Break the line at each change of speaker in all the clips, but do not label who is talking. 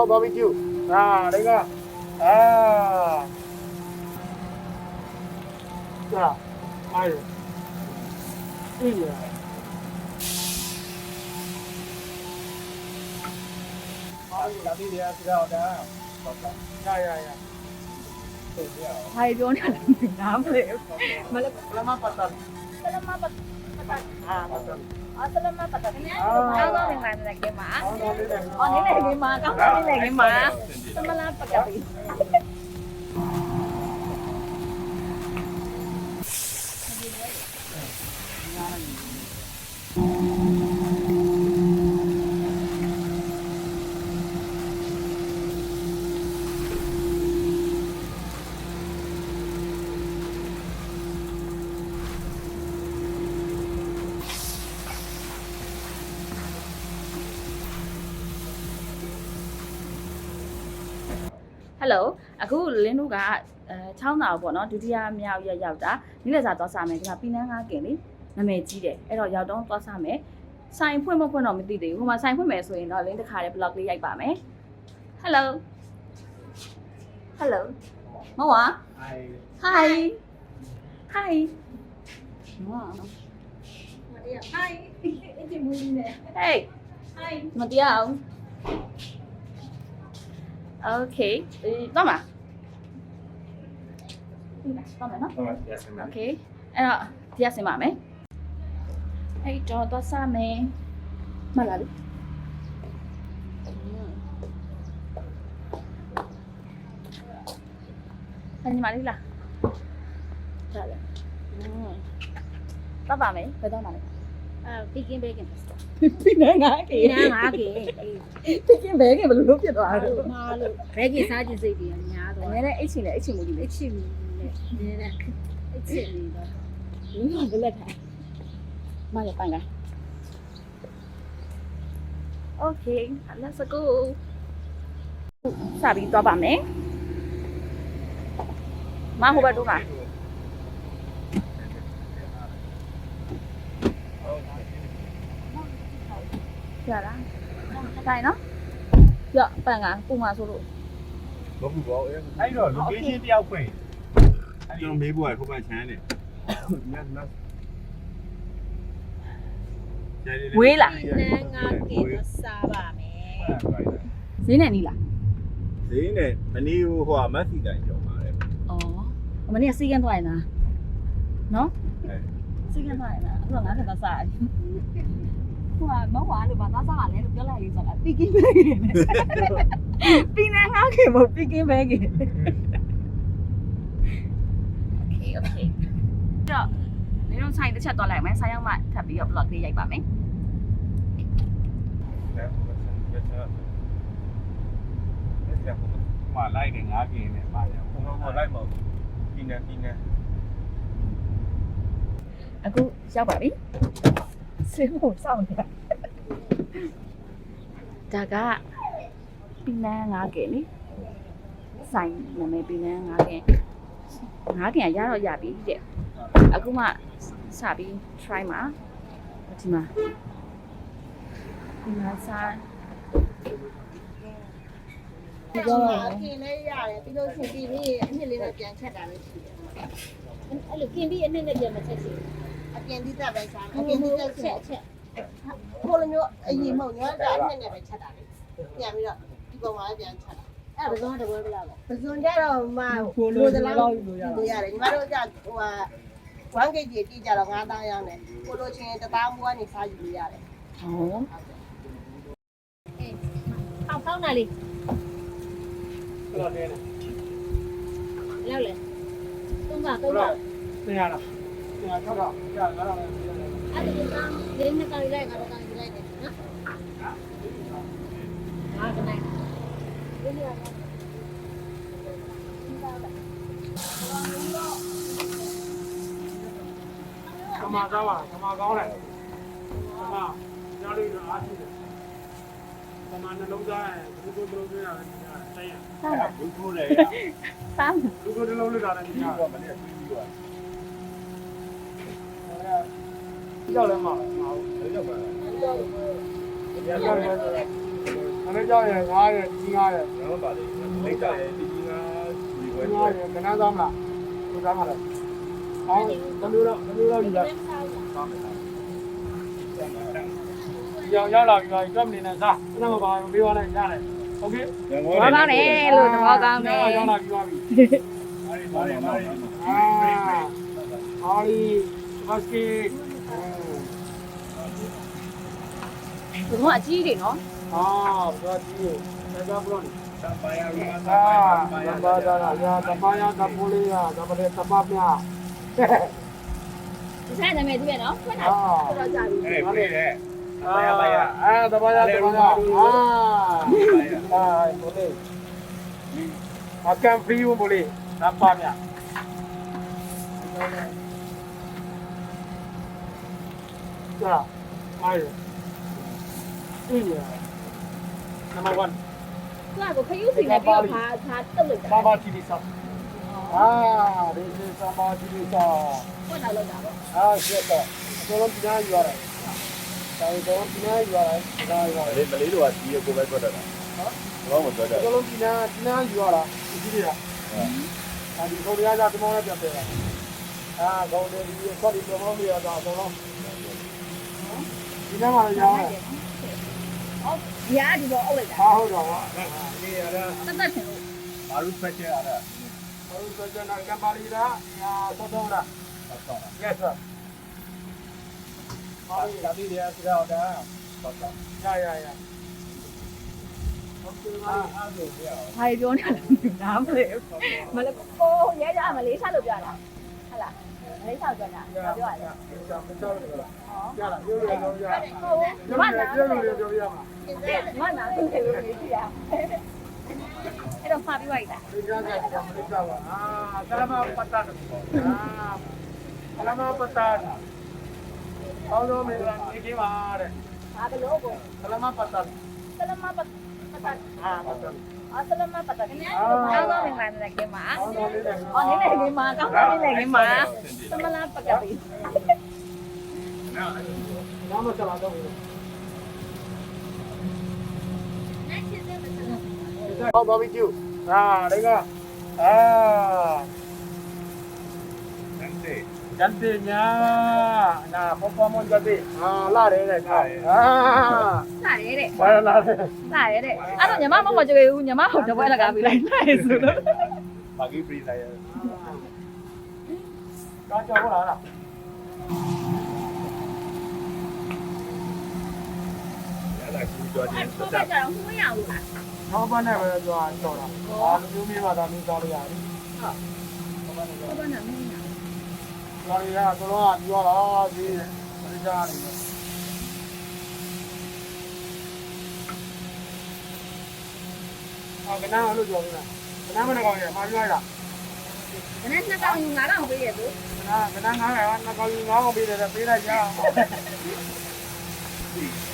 kho barbecue. À đây nha à. À ai đi Hai đứa nó làm đám liệu. Mà
là mà bắt tần. Mà là mà bắt Ah,
madam. Ah, oh, salamat
pa Ang aming man nagima. Oh, nilagima.
Ang aming nagima.
Salamat pa လုံးအခုလင်းတို့ကအဲချောင်းသာပေါ့နော်ဒုတိယမြောက်ရက်ရောက်တာနိလက်စာသွားစားမယ်ဒီမှာပီနန်းကားကင်လေနာမည်ကြီးတယ်အဲ့တော့ရောက်တော့သွားစားမယ်ဆိုင်ဖွင့်မဖွင့်တော့မသိသေးဘူးဟိုမှာဆိုင်ဖွင့်မယ်ဆိုရင်တော့လင်းတစ်ခါတည်း blog လေးရိုက်ပါမယ် hello hello မဟုတ်လား hi hi မဟုတ် Maria
hi အဲ့ဒီမူနေ
hey
hi
မတရားအောင် okay ဒီတော့မှာတော့မယ်နော်
yes, ma'am.
okay အဲ့တော့ဒီကဆင်ပါမယ်အဲ့တော့သွားစမယ်မလာလေအဲ့ဒီမလေးလားဒါလေတော့ပါမယ်ဘယ်တော့မှလဲ
Ah, picking bacon.
ဒီနေ့ငါကေ
Ina nga ke.
ပြင်းဘဲကေဘယ်လိုဖြစ်သွားလဲ
Malo. Bacon sa ji sai dia nya
အ
do.
များနဲ့အိတ်ချင်နဲ့အိတ်ချင်မှုကြီးလေ
Ichi mi ne. Ne na. Ichi mi do.
ဒီမှာဘယ်လက်ထားမရပိုင်လား Okay let's go စပြီးသွားပါမယ်မဟိုဘက်တို့ မှာရလားတိုင်းနော်ရပန်ကပုံမှာဆိုလို့
မဟုတ်ဘူးပေါ့အဲ့
အဲ့တော့ location တယောက်ဖွင့်
ကျွန်တော်မေးဖို့ကခုမှချမ်းတယ်
ညနတ်
ဝေးလား
Ina nga ke do sa ba me.
ဈေးနဲ့နီးလား
ဈေးနဲ့မနီးဘူးဟိုကမက်ဆီတိုင်းကျော်ပါတယ်
ဩအမနေ့ကစီးကန်းသွားရင်လားနော်
အဲ
စီးကန်းသွားရင်လားအဲ့တော့ငါခက်တော့စားတယ် ဟိုကမဟုတ်ပါလို့ဘာသာစားလဲလို့ပြောလိုက်လေးဆိုတာပီကင်းဘဲကင်းနဲ့ပီနေငါခင်မပီကင်းဘဲကင်း Okay okay တော့နေတော့ဆိုင်တစ်ချက်သွားလိုက်မယ်ဆိုင်ရောက်မှထပ်ပြီးတော့ blog လေးရိုက်ပါမယ်
မှာလိုက်တယ်ငါးကင်းနဲ့ပါရအောင်
ဟိုဟိုလိုက်မဟုတ်ဒီနဲ့ဒီနဲ့
အခုရောက်ပါပြီ စေဖို့စောင့်နေတာဒါကပီနန်းငါးကင်းလေဆိုင်နာမည်ပီနန်းငါးကင်းငါးကင်းကရတော့ရပြီတဲ့အခုမှစပြီး try မှာဒီမှာဒီမှာစား
ဒီတော့ကင်လေးရတယ်ပြီးလို့ရှိရင်ဒီနေ့အနှစ်လေးတော့ပြန်ချက်တာလည်းရှိတယ်အဲ့လိုကင်ပြီးအနှစ်နဲ့ပြန်မချက်စီ အပြန်ဒီတက်ပဲစားအပြန်ဒီတက်ချက်ချက်ဟိုလိုမျိုးအရင်မဟုတ်ညတာအနှစ်နဲ့ပဲချက်တာလေပြန်ပြီးတော့ဒီပုံမှာပြန်ချက်တာအဲ့ဒါဘယ်တော့တပွဲပြလာလဲပစုံကြတော့မှလိုသလားလို့ရတယ်ညီမတို့ကဟိုဟာ1 kg တိကြတော့9000ရောင်းတယ်ကိုလိုချင်း1000ဘူးကနေစားယူလို့ရတယ်
ဟော
ဖောက်ဖောက်နာလေး
ဘယ်လိုလဲ
လောက်လေသုံးပါသုံးပါ
တင်ရလား တင်ရတော့တော့ရငါတော့
အဲ့ဒီကဒီနေ့ကလေးလိုက်ကတော့ကလေးလိုက်တယ်နော်ဟာကနိုင်ဒီနေ့က
ကမာကောင်းပါကမာကောင်းတယ်ကမာညလေးတော့အားရှိတယ်ကမာနှလုံးသားရင်ဘယ်လိုဘယ်လိုပြောရလဲတိုင်းရ
စားလား
ဘူးထိုးတယ်ရ
စား
လူကိုတလုံးလေးတာလည်း
ဒီ
ည
ကမနေ့ပြီးပြီးသွား
ကြောက်လဲမအောင်မအောင်
တယ်ရောက်ပါလား
ရကြတယ် လည်းကြောက်ရငားရကြီးငားရ
တော့ပါလေလိတ်ကြရဲ့ဒီကြီးကဒီဝဲ
ငားရကနန်းသားမလားဘယ်သားမလဲအောင်းဘယ်လိုတော့ဘယ်လိုတော့ဒီလားရောင်ရောက်လာပြီပါကြောက်နေနေစားခဏမပါဘူးပြေးသွားလိုက်ရတယ်โอเค
။ဘာကောင်းတယ်လို့သဘောကောင်းတယ်
ရောက်လာပြီပါပြီ
ပါလေပါလေ
အာအာလီဘတ်စကီ ။
ဘုံအကြီးတွေနော်
အာဘာကြီးလဲဒါကဘလို့
သံပါရရ
အာသဘာဒါရာသမယသပူလီယာသမလေသမမြာ။
ဒီဆိုင်နာမည်ကြည့်ရနော်။ဖွင့်တာ
အာ
တော့ကြာပြီ
အဲ့ဒါလေ
အာအာသမယသမမြာအာအာဘိုလေအကံဖရီဘိုလေနပါမြာကြာအိုင် အင်းယာနံပါတ်1။
သူကကိုခရုစီနဲ့ပြီးတော့ခါခါတုတ်လိုက်တာ
Sambal chili sauce. Ah, this is sambal chili sauce.
။ဖွင့်တာလောက်တာပေါ့
Ah, shit. ဆိုလုံးပြားယူရတယ်။ဒါဆိုလုံးပြားယူရတယ်။ဒါယူရတယ်
လေမလေးတို့ကဒီကိုပဲထွက်တာဟောဘာမှမထွက်တာ။
ဆိုလုံးပြားပြားယူရတာဒီကြီးတွေက။အဲဒီကိုရကြတမောင်းနဲ့ပြန်ပြန်လာ။အာကောင်းတယ်ဒီခွက်ဒီတမောင်းတွေရတာဆိုလုံးဒီနေ့မှလည်းရောင်းတယ်။
ဟုတ်။ ဒီကဒီတော့အုပ်လိုက်တာ။
ဟာဟုတ်တော့ဟာ
ဒီရတာ။
တတ်တတ်ချင်လို့
ဘာလို့ဖက်ချရတာ။
ဟုတ်ဆိုကြနာကပါလီရာညာသောတော့လား
ဟုတ်ပါလား။
Yes sir.
ဟာဒီဒီရစတော့တာဟုတ်ပါ
ရရရ။ Okay ပါ
အားဆိုပြရအောင်။
ဘာပြောနေလဲ။နားမလဲ။မလဲကိုရဲကြမလေးချလို့ပြောတာ။ဟုတ်လား။မလေးချပြောတာ။ပြောရတယ်
ကြာမကြောက် ရလားရလားပြောရတော့ရ။
ဟုတ်။ဒီ
ပြော
မှာ
ရ
နာ
ပြောရပြောရမှာ
ဒီမှာနာသူ့တယ်လို့နေကြည့်ရ။အဲ့တော့ဖာပြီးလိုက်တာ
ဒီကနေ့ကမလေးကြောက်ပါအာဆလမပတ္တနာအာဆလမပတ္တနာအော်တော့မင်းကနေကြပါတဲ့။
ဘာလို့ကို
ဆလမပတ္တ
ဆလမပတ်ပတ်
အာပတ္တ
အဆလမပတ်တယ်။အောင်းတော့နေမှ လည်းကဲမှာ
အော်တော့လေးတယ်။
အော်နေလေကဲမှာကောင်းတော့နေလေကဲမှာသမလာပတ်ကပြီး
နာမဆလာတော့ဟောဘာဘီကျူအာဒါကအာ
နန်းတေ
ဂျန်တေညာနာပေါ်ပေါ်မွန်ကြတဲ့ အာလာရဲတဲ့အာ။
စားရဲတဲ့
ဘာလာလဲ။
စားရဲတဲ့။အဲ့တော့ညီမမမကြွေဘူးညီမဟုတ်တပွဲလကားပြီးလိုက်နိုင်ဆိုလို့
ဘာကြီးပရိသတ်ရ
ကားကြောက်လာလား
ရတာကူကြော။တယ်
အဲ့တော့ကြတော့မရဘူးလား
နောက်ဘက်နဲ့ပဲကြွားတော့တာအာလူမျိုးမျိုးပါတော့မင်းသားလို့ရတယ်။
ဟုတ်ပါနဲ့မင်းညာ
ကြွားရတာတော့ပြောလာဒီပရိသတ်နေအာကနာလို့ပြောနေတာကနာမနဲ့ကောင်းရမှာပြောရတာ။
ဒီနေ့နှစ်တောင်ယူငါတော့ပေးရသူ
ကနာကနာငါးရငါကောင်းငါးကောင်းပေးတယ်ပေးလိုက်ရအောင်။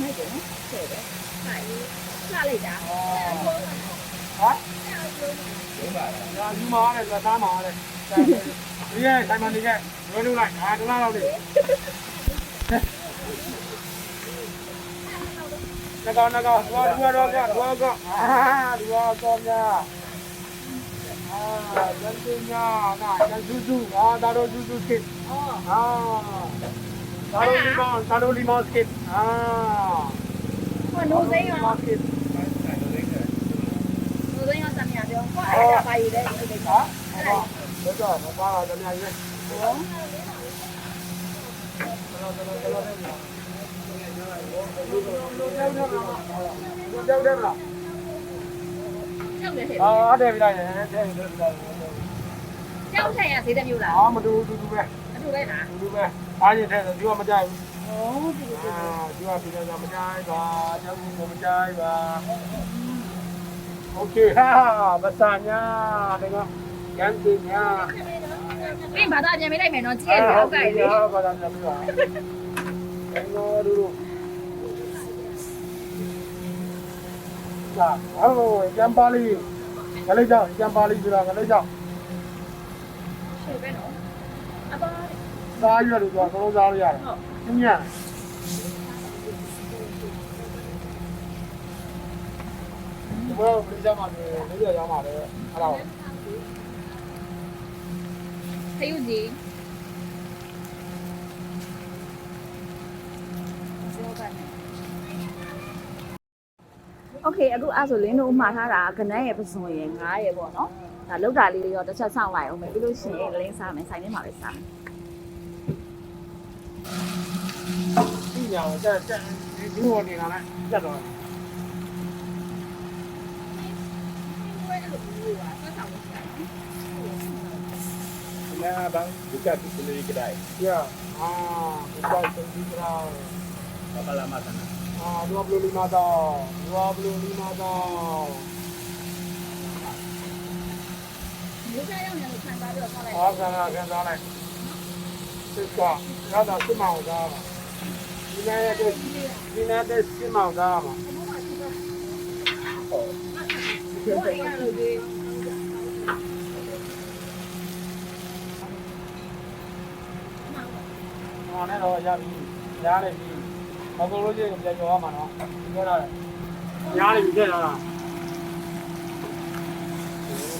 မိုက်တယ်နော်။ဆက်တယ်။စားရဲ။စားလိုက်တာ
ဟာ
ဟုတ်ပါလား
ဒါယူမာရတယ်ဆိုတာသားမာရတယ်ဒီရဲ့ဆိုင်မနေကလွယ်လို့လိုက်ဟာတလားတော့လေနကောနကောသွားသွားတော့ကသွားက အာဒီဝါတော့ညာအာဇန်တင်ညာနာဇန်ဇူဇူအာဒါတော့ဇူဇူစစ်။
အော်
အာဒါတော့လီမောင်ဒါတော့လီမောင်စစ်အာ
ဟိုနိုးစိမ်းရော
မောင်စစ်
နိုးစိမ်းရောစမ်းရပြော။ဟို အဲ့ဒါပါရည်တဲ့ဒီကိစ္စ
ဟာဟောတော့မပါတော့ညာရဲ့
။ဟော
ကြောက်တယ်မလား
ကြောက်တယ်ဟဲ့
အာတဲ့ပြလိုက်တယ်တဲ့တဲ့ပြလိုက်
။ကြောက်ထက်ရသေးတယ်မျိုးလား
အာမတူတူတူပဲ
။အတူပဲလား
တူတူပဲအားရင်တဲ့သူကမကြိုက်ဘူး
။အော်ဒီလို
အာသူကပြည်တယ်ကမကြိုက်ပါကြောက်ဘူးမကြိုက်ပါโอเคဟာမဆာညာတဲ့ကရန်တင်ညာ
။မင်းဘာသာပြန်ပေးလိုက်မယ်နော်။ချဲ့ပြီးအောက်ကလေ
ဟာဘာသာပြန်ပြီပါငါတို့လာဟောကျမ်းပါဠိငလေးကြောင့်ကျမ်းပါဠိဆိုတာငလေးကြောင့် ။ စားရွက်လို့ဆိုတာဘလုံးစားလို့ရတယ်
ဟုတ်
ညညဒီဘောပရိသတ်မှာနေလေးရရမှာလေအဲ့ဒါ
ခရုကြီး โอเคအခုအဲ့ဆိုလင်းတို့မှားထားတာကနန်းရဲ့ပစုံရဲ့9ရဲ့ပေါ့နော်ဒါလောက်တာလေးလေးတော့တစ်ချက်ဆောင်လိုက်အောင်မယ်ပြီးလို့ရှိရင်လင်းစားမယ်ဆိုင်ထဲမှာပဲစားမယ်
ဒီညာတက်တက်ဒီဘောနေတာလဲတက်တော့
နာဘန်ဒီကတ်ဒီလေးကတိုင်း
ပြအာဒီတော့ဒီကရာ
ဘာကလာမသနာ
အာဒွာဘလူလီမာတော့ဒွာဘလူလီမာတော့
လူစားရောက်နေလို့ခံစားပြီးတော့ဆောက်လိုက်
အာကနာကန်စားလိုက်စစ်ကရတာစစ်မောင်သားပါ ဒီနေ့ရဲ့ဒီနေ့တဲ့စစ်မောင်သားပါ
ဘိုးရလို့ဒီ
ဟောနဲ့တော့ရပြီရားနေပြီမကုန်လို့ချင်းပြန်ကြောရမှာနော်ဒီပြောတာရားနေပြီတဲ့လား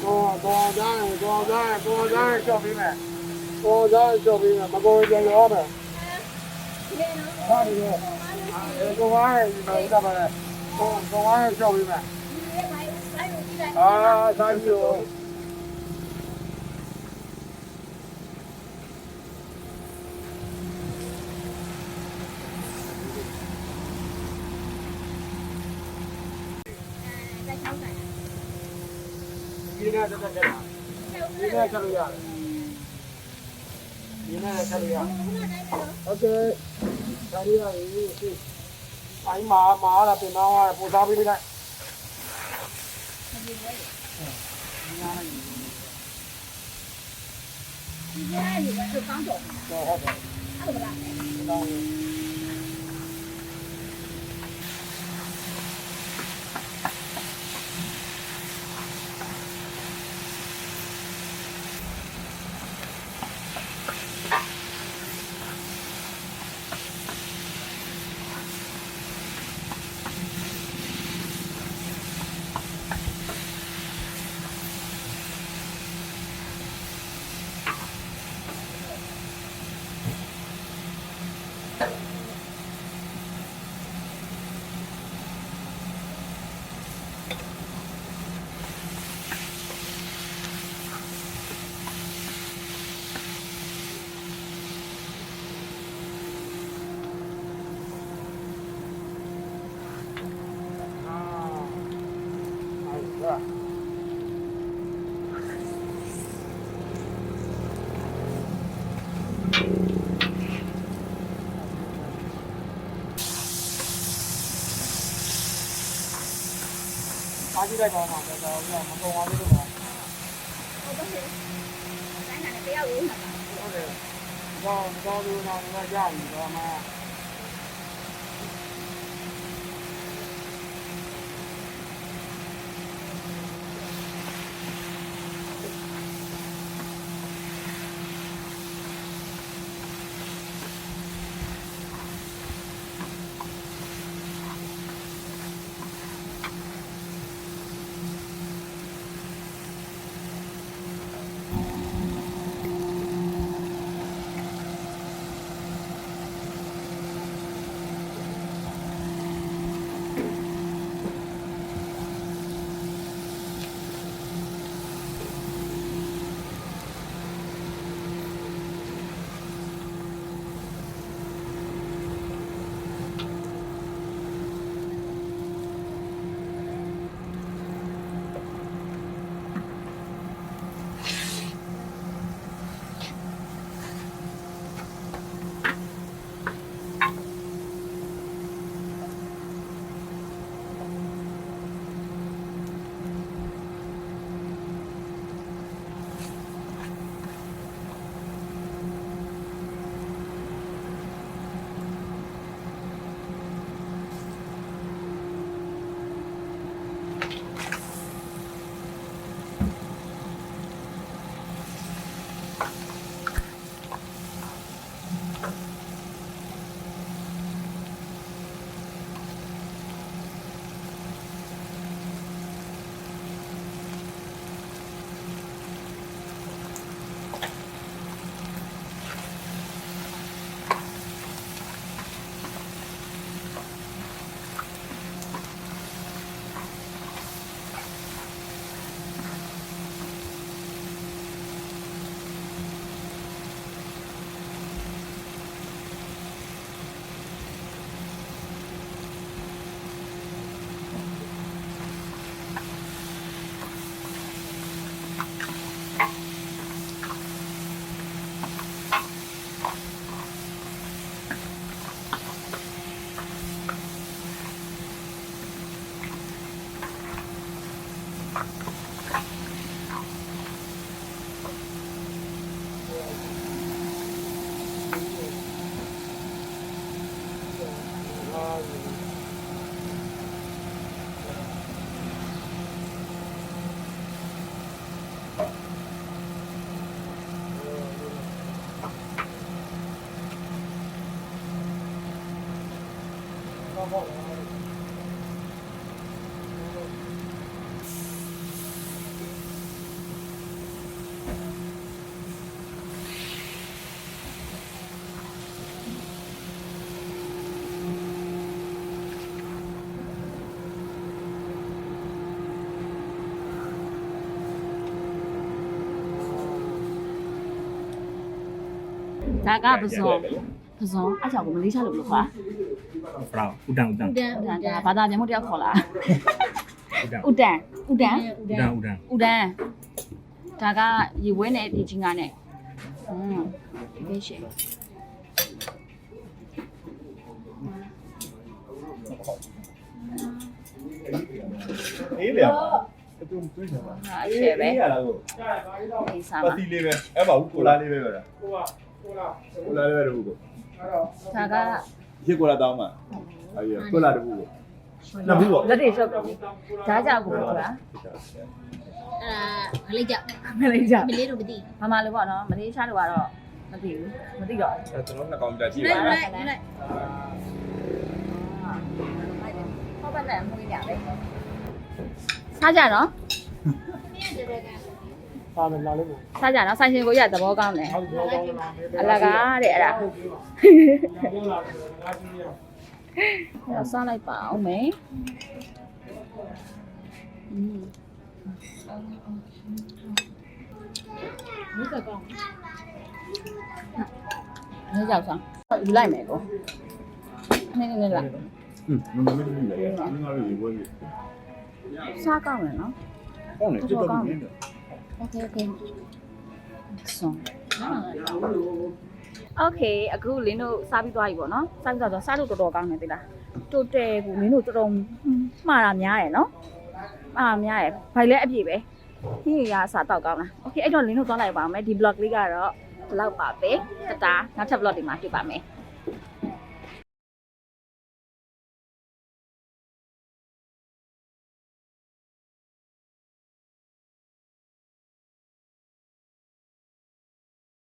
တော့တော့ကြားနေတော့ကြားနေတော့ကြားနေကြောက်ပြီးမယ်တော့ကြားကြောက်ပြီးမယ်မကုန်ပြန်ကြောမယ်
လေနော်
ဟာဒီတော့အဲတော့ဝိုင်းဒီမှာဒါပါလေတော့တော့ဝိုင်းကြောက်ပြီးမယ်
ဒီလေးပိုင်းဆိုင်ကိုကြည့်လိုက်
အာသာပြီးတော့
တိုက်ချောင်းဆိုင်
ဒီနေ့ 二十个晚上一百下班了从从晚上下午一啊啥十
九应该是在
这里你们见你们也见我 ဒါရီရပြီဒီအိုင်းမာမာလာပြင်တော့ပို့စားပြီးလိုက်
ဒီကြားရည်ကတော့ကောင်းတော့
တော့ဟုတ်တယ်
အဲ့လိုလား
တော့ အာအဲ့ဒါ အားကြီးလိုက်ပါမှာတော့တော့မကုန်ပါသေးလို့ပါ
ဟုတ်တယ်ဆိုင်ကနေတရားဝင်လာတာ
ဟုတ်တယ်တော့တော့လူနာကကြာပြီတော့မှ
fuck.
ဒါကပဇွန်ပဇွန်အချောင်ကိုမလေးရှားလို့လို့ခေါ်
ဘရာဥတန်ဥတန်
တန်
တာဒါဘာသာပြန်မို့တယောက်ခေါ်လာ
ဥတန်
ဥတန်ဥတန်
ဥတန်ဥတန်
ဥတန်ဒါကရေဝဲနဲ့ဒီချင်းကနဲ့อืมဒီရှိ
အေးလေ
ဟာအရှယ်ပဲ
ရလားကို
ဒီစား
ပ
မှာ
တိလေးပဲအဲ့ပါဘူးကိုလာလေးပဲပဲလား
ကိုက ကိုလာ
ကိုလာလေးပဲတဘူးကို
အဲ့တော့
ဒါက
ရစ်ကိုလာတောင်းမှာအေးကိုလာတဘူးကိုနှစ်ဘူးပေါ့
လက်တွေရှုပ်တယ်ဒါကြောက်ကိုပြောတာ
အဲငလေးကြ
မလေးကြောက်
မလေးတို့မသိ
မမလေးပေါ့နော်မလေးရှားတို့ကတော့မသိဘူးမသိတော့
ကျွန်တော်နှစ်ကောင်ပြကြည့်
ဘူး
ပါ
လိုက်လိုက်လိုက်
ဟောပတ်နဲ့မွေးရပဲစားကြနော်
ပါမယ်လာလို့မယ်
စားကြနော်ဆိုင်ရှင်ကိုရသဘောကောင်းတယ်
ဟုတ်တော့ကောင်းလား
အလကားတဲ့အဲ့ဒါ
ပြောလာတယ်ငါကြည့်ရ
အဲ့တော့စားလိုက်ပါအောင်မယ်อืม
ဘုကကောင်း
နေကြောက်စားယူလိုက်မယ်ကိုနည်းနည်းလေးလာ
อืมမမမမလေးငါတို့ရေပွဲကြီး
စားကောင်းတယ်နော်
ကောင်းတယ်တော်တော်ကြီး
โอเ Okay okay. So. Okay အခုလင်းတို့စားပြီးသွားပြီပေါ့နော်စားပြီးသွားတော့စားလို့တော်တော်ကောင်းတယ်သိလား total ကိုလင်းတို့တော်တော်မှားတာများတယ်နော်မှားတာများတယ်ဘိုင်လည်းအပြည့်ပဲဒီရစားတော့ကောင်းလား Okay အဲ့တော့လင်းတို့သွားလိုက်ပါမယ်ဒီ blog လေးကတော့ဘလောက်ပါပဲတတာနောက်ထပ် blog ဒီမှာတွေ့ပါမယ်